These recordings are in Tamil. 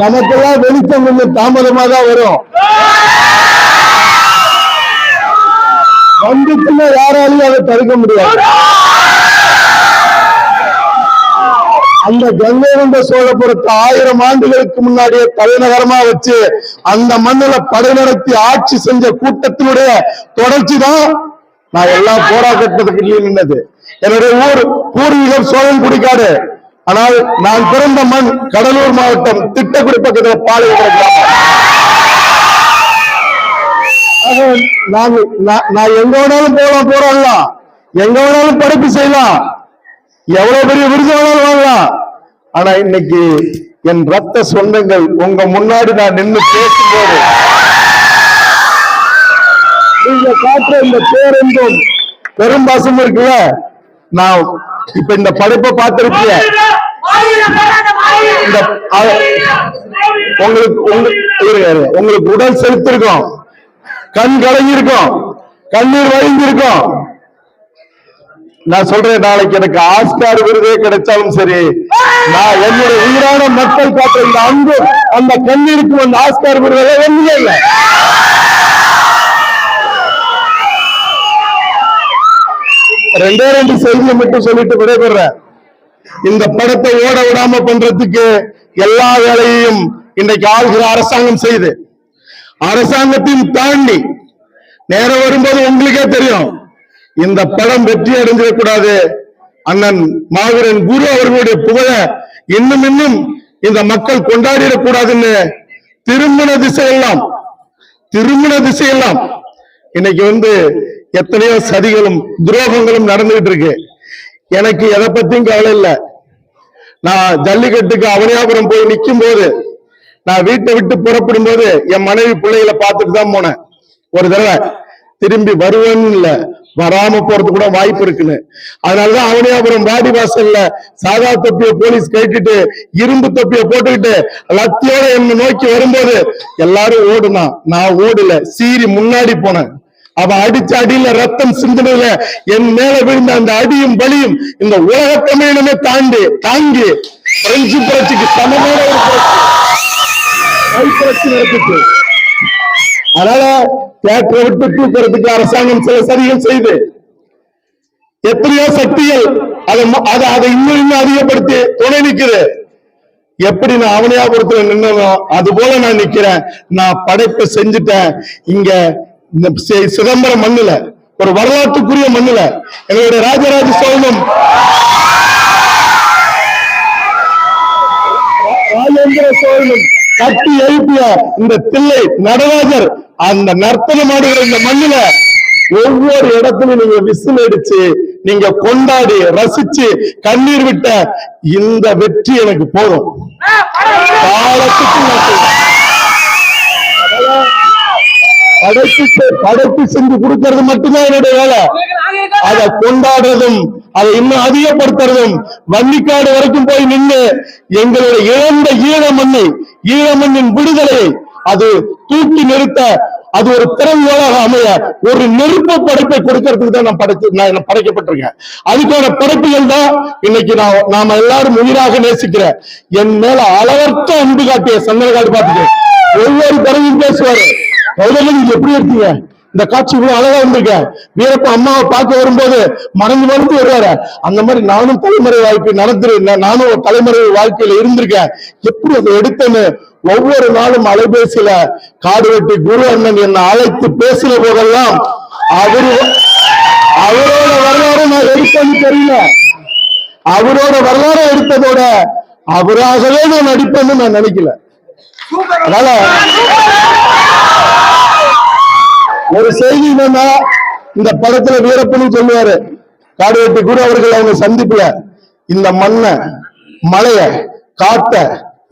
நமக்கெல்லாம் வெளிச்சம் கொஞ்சம் தாமதமா தான் வரும். வந்துச்சுன்னா யாராலையும் அதை தடுக்க முடியாது. அந்த கங்கை கொண்ட சோழபுரத்தை ஆயிரம் ஆண்டுகளுக்கு முன்னாடியே தலைநகரமா வச்சு அந்த மண்ணுல படை நடத்தி ஆட்சி செஞ்ச கூட்டத்தினுடைய தொடர்ச்சி தான் நான் எல்லா போராட்டத்துக்கு நின்னது. என்னுடைய ஊர் பூர்வீகம் சோழன் குடிக்காடு. ஆனால் நான் பிறந்த மண் கடலூர் மாவட்டம் திட்டக்குடி பக்கத்தில் பாளையம் நான் நான் எங்க வேணாலும் போகலாம் போறோம்லாம் எங்க வேணாலும் படைப்பு செய்யலாம். எவ்வளவு பெரிய விருது வேணாலும் வாங்கலாம். ஆனா இன்னைக்கு என் ரத்த சொந்தங்கள் உங்க முன்னாடி நான் நின்னு பேசும்போது நீங்க காட்டுற இந்த பேரன்பும் பெரும்பாசம் இருக்குல்ல? நான் இப்ப இந்த படைப்பை பார்த்திருக்கீங்க. உங்களுக்கு உங்களுக்கு உடல் செலுத்திருக்கும். கண் கலங்கிருக்கும் கண்ணீர் வழிந்து இருக்கும் நான் சொல்றேன் நாளைக்கு எனக்கு ஆஸ்கார் விருதே கிடைச்சாலும் சரி நான் என்னுடைய உயிரான மக்கள் காட்டுற இந்த அன்பு அந்த கண்ணீருக்கு வந்து ஆஸ்கார் விருது ஒண்ணுமே இல்லை ரெண்டே ரெண்டு செய்தியை மட்டும் சொல்லிட்டு விடைபெறேன் இந்த படத்தை ஓட விடாம பண்றதுக்கு எல்லா வேலையையும் இன்னைக்கு ஆளுகிற அரசாங்கம் செய்து அரசாங்கத்தையும் தாண்டி நேரம் வரும்போது உங்களுக்கே தெரியும். இந்த படம் வெற்றி அடைஞ்சிடக்கூடாது அண்ணன் மாவீரன் குரு அவர்களுடைய புகழ இன்னும் இன்னும் இந்த மக்கள் கொண்டாடிடக்கூடாதுன்னு திருமண திசையெல்லாம் திருமண திசையெல்லாம் இன்னைக்கு வந்து எத்தனையோ சதிகளும் துரோகங்களும் நடந்துகிட்டு இருக்கு எனக்கு எதை பத்தியும் கவலை இல்லை. நான் ஜல்லிக்கட்டுக்கு அவனியாபுரம் போய் நிக்கும் போது நான் வீட்டை விட்டு புறப்படும் போது என் மனைவி பிள்ளைகளை பார்த்துட்டு தான் போனேன். ஒரு தடவை திரும்பி வருவேன்னு இல்ல வராம போறது கூட வாய்ப்பு இருக்குன்னு. அதனாலதான் அவனியாபுரம் வாடி வாசல்ல சாதா தொப்பிய போலீஸ் கேட்டுட்டு இரும்பு தொப்பிய போட்டுக்கிட்டு லத்தியோட என்ன நோக்கி வரும்போது எல்லாரும் ஓடுனா நான் ஓடல சீறி முன்னாடி போனேன். அவ அடிச்ச அடியில ரத்தம் சிந்தனையில என் மேல விழுந்த அந்த அடியும் பலியும் இந்த உலக தமிழினமே தாண்டி தாங்கி பிரெஞ்சு புரட்சிக்கு சமமான ஒரு புரட்சி. நடத்துச்சு அதனால தேட்டரை விட்டு தூக்குறதுக்கு அரசாங்கம் சில சதிகள் செய்து எத்தனையோ சக்திகள் அதை அதை அதை இன்னும் இன்னும் அதிகப்படுத்தி துணை நிக்குது. எப்படி நான் அவனியாபுரத்துல நின்னனோ அது போல நான் நிக்கிறேன். நான் படைப்பை செஞ்சுட்டேன். இங்க இந்த சிதம்பரம் மண்ணுல ஒரு வரலாற்றுக்குரிய மண்ணுல எங்களுடைய ராஜராஜ சோழனும் ராஜேந்திர சோழனும் கட்டி எழுப்பிய இந்த தில்லை நடராஜர் அந்த நர்த்தனம் ஆடுகிற இந்த மண்ணுல ஒவ்வொரு இடத்துலயும் நீங்க விசில் அடிச்சு நீங்க கொண்டாடி ரசிச்சு கண்ணீர் விட்ட இந்த வெற்றி எனக்கு போதும். காலத்துக்கு நான் படைப்பு செ- படைப்பு செஞ்சு கொடுக்கறது மட்டும்தான் என்னுடைய வேலை. அதை கொண்டாடுறதும் அதை இன்னும் அதிகப்படுத்துறதும் வன்னிக்காடு வரைக்கும் போய் நின்று எங்களுடைய இழந்த ஈழ மண்ணை ஈழ மண்ணின் விடுதலை அது தூக்கி நிறுத்த அது ஒரு திறமையாக அமைய ஒரு நெருப்பு படைப்பை கொடுக்கறதுக்கு தான் நான் படைச்சு நான் என்ன படைக்கப்பட்டிருக்கேன். அதுக்கான படைப்புகள் தான் இன்னைக்கு நான் நாம எல்லாரும் உயிராக நேசிக்கிறேன் என் மேல அளவற்ற அன்பு காட்டிய சந்தனக்காடு பார்த்துட்டு ஒவ்வொரு தடவையும் பேசுவாரு. முதல்ல நீங்க எப்படி இருக்கீங்க இந்த காட்சி இவ்வளவு அழகா இருந்திருக்க வீரப்ப அம்மாவை பார்க்க வரும்போது மறந்து மறந்து வருவாரு. அந்த மாதிரி நானும் தலைமுறை வாழ்க்கை நடந்து நானும் ஒரு தலைமுறை வாழ்க்கையில இருந்திருக்கேன். எப்படி அதை எடுத்தேன்னு ஒவ்வொரு நாளும் அலைபேசியில காடு வெட்டி குரு அண்ணன் என்னை அழைத்து பேசின போதெல்லாம் அவரு அவரோட வரலாறு நான் எடுத்தேன்னு தெரியல. அவரோட வரலாறு எடுத்ததோட அவராகவே நான் நடிப்பேன்னு நான் நினைக்கல. அதனால ஒரு செய்தி என்னன்னா இந்த படத்துல வீரப்பனும் சொல்லுவாரு. காடுவெட்டி குரு அவர்கள் அவங்க சந்திப்புல இந்த மண்ணை மலைய காட்ட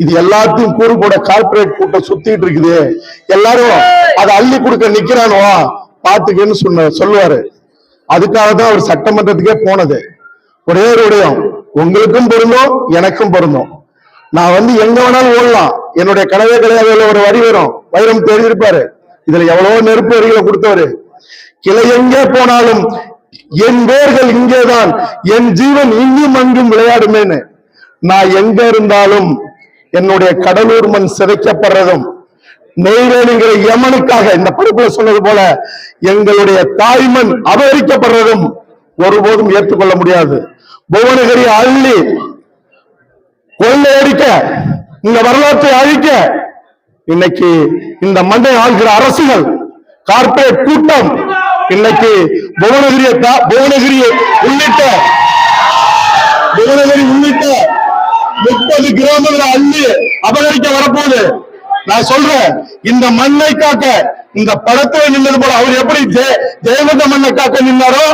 இது எல்லாத்தையும் கூறு போட கார்பரேட் கூட்டம் சுத்திட்டு இருக்குது. எல்லாரும் அதை அள்ளி கொடுக்க நிக்கிறானோ பாத்துக்கன்னு சொன்ன சொல்லுவாரு. அதுக்காக தான் அவர் சட்டமன்றத்துக்கே போனது. ஒரே ஒரு விடயம் உங்களுக்கும் பொருந்தும் எனக்கும் பொருந்தும். நான் வந்து எங்க வேணாலும் ஓடலாம். என்னுடைய கனவே கிடையாது ஒரு வரி வரும். வைரம் தெரிஞ்சிருப்பாரு. இதுல எவ்வளவோ நெருப்பு வரிகளை கொடுத்தவரு. கிளை எங்கே போனாலும் என் வேர்கள் இங்கேதான் என் ஜீவன் இங்கும் அங்கும் விளையாடுமேன்னு. நான் எங்க இருந்தாலும் என்னுடைய கடலூர் மண் சிதைக்கப்படுறதும் நெய்வேலிங்கிற யமனுக்காக இந்த படுப்புல சொன்னது போல எங்களுடைய தாய்மண் அபகரிக்கப்படுறதும் ஒருபோதும் ஏற்றுக்கொள்ள முடியாது. புவனகிரி அள்ளி கொள்ளையடிக்க இந்த வரலாற்றை அழிக்க இன்னைக்கு இந்த மண்ணை ஆள்கிற அரசுகள் கார்பரேட் கூட்டம் இன்னைக்கு புவனகிரியை புவனகிரி உள்ளிட்ட புவனகிரி உள்ளிட்ட முப்பது கிராமங்களை அள்ளி அபகரிக்க வரப்போகுது. நான் சொல்றேன் இந்த மண்ணை காக்க இந்த படத்தில் நின்றது போல அவர் எப்படி ஜெய- மண்ணை காக்க நின்னாரோ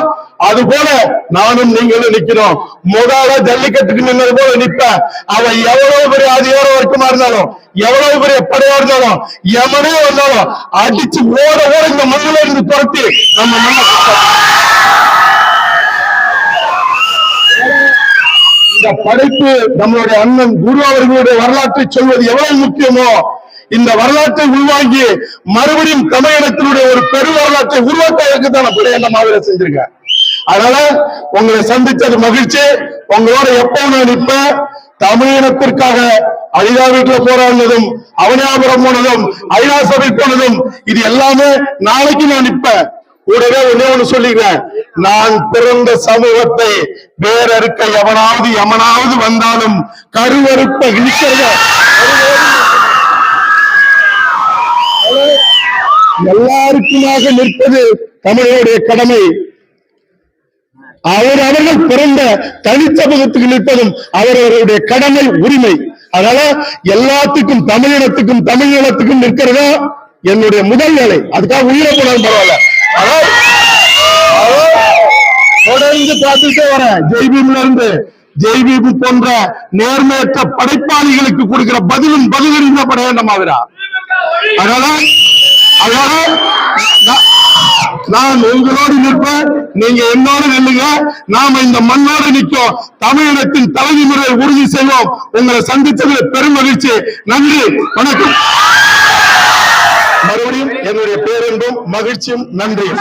அது போல நானும் நீங்களும் நிக்கிறோம். முதல்ல ஜல்லிக்கட்டுக்கு நின்னது போல நிப்ப அவன் எவ்வளவு பெரிய அதிகார வர்க்கமா இருந்தாலும் எவ்வளவு பெரிய படையா இருந்தாலும் எவனே வந்தாலும் அடிச்சு ஓட ஓட இந்த மண்ணில இருந்து துரத்தி நம்ம மண்ணை இந்த படைப்பு நம்மளுடைய அண்ணன் குரு அவர்களுடைய வரலாற்றை சொல்வது எவ்வளவு முக்கியமோ இந்த வரலாற்றை உள்வாங்கி மறுபடியும் தமிழகத்தினுடைய ஒரு பெரு வரலாற்றை உருவாக்குவதற்கு தான் நான் மாதிரி செஞ்சிருக்கேன். அதனால உங்களை சந்திச்சது மகிழ்ச்சி. உங்களோட எப்போ நான் நிப்பேன் தமிழினத்திற்காக அழிதா வீட்டுல போராடினதும் அவனியாபுரம் போனதும் ஐநா சபை போனதும் இது எல்லாமே நாளைக்கு நான் நிப்பேன் கூடவே ஒன்னே ஒண்ணு சொல்லிக்கிறேன். நான் பிறந்த சமூகத்தை வேறறுக்க எவனாவது எவனாவது வந்தாலும் கருவறுப்ப இழிக்கிறத. எல்லாருக்குமாக நிற்பது தமிழருடைய கடமை. அவர் அவர்கள் பிறந்த தனிச்சமூகத்துக்கு நிற்பதும் அவரவர்களுடைய கடமை உரிமை. அதனால எல்லாத்துக்கும் தமிழினத்துக்கும் தமிழ் தமிழினத்துக்கும் நிற்கிறதா என்னுடைய முதல் வேலை அதுக்காக உயிரை போனாலும் பரவாயில்ல. தொடர்ந்து பார்த்துட்டே வர ஜெய்பீம்ல இருந்து ஜெய்பீம் போன்ற நேர்மையற்ற படைப்பாளிகளுக்கு கொடுக்கிற பதிலும் பதிலும் என்ன பட வேண்டாமாகிறா அதனால நான்- உங்களோடு நிற்பேன் நீங்க என்னோடு நில்லுங்க நாம இந்த மண்ணோடு நிற்கும் தமிழினத்தின் தலைமுறை உறுதி செய்வோம். உங்களை சந்தித்தது பெரும் மகிழ்ச்சி. நன்றி வணக்கம். மறுபடியும் என்னுடைய பேரன்பும் மகிழ்ச்சியும் நன்றியும்.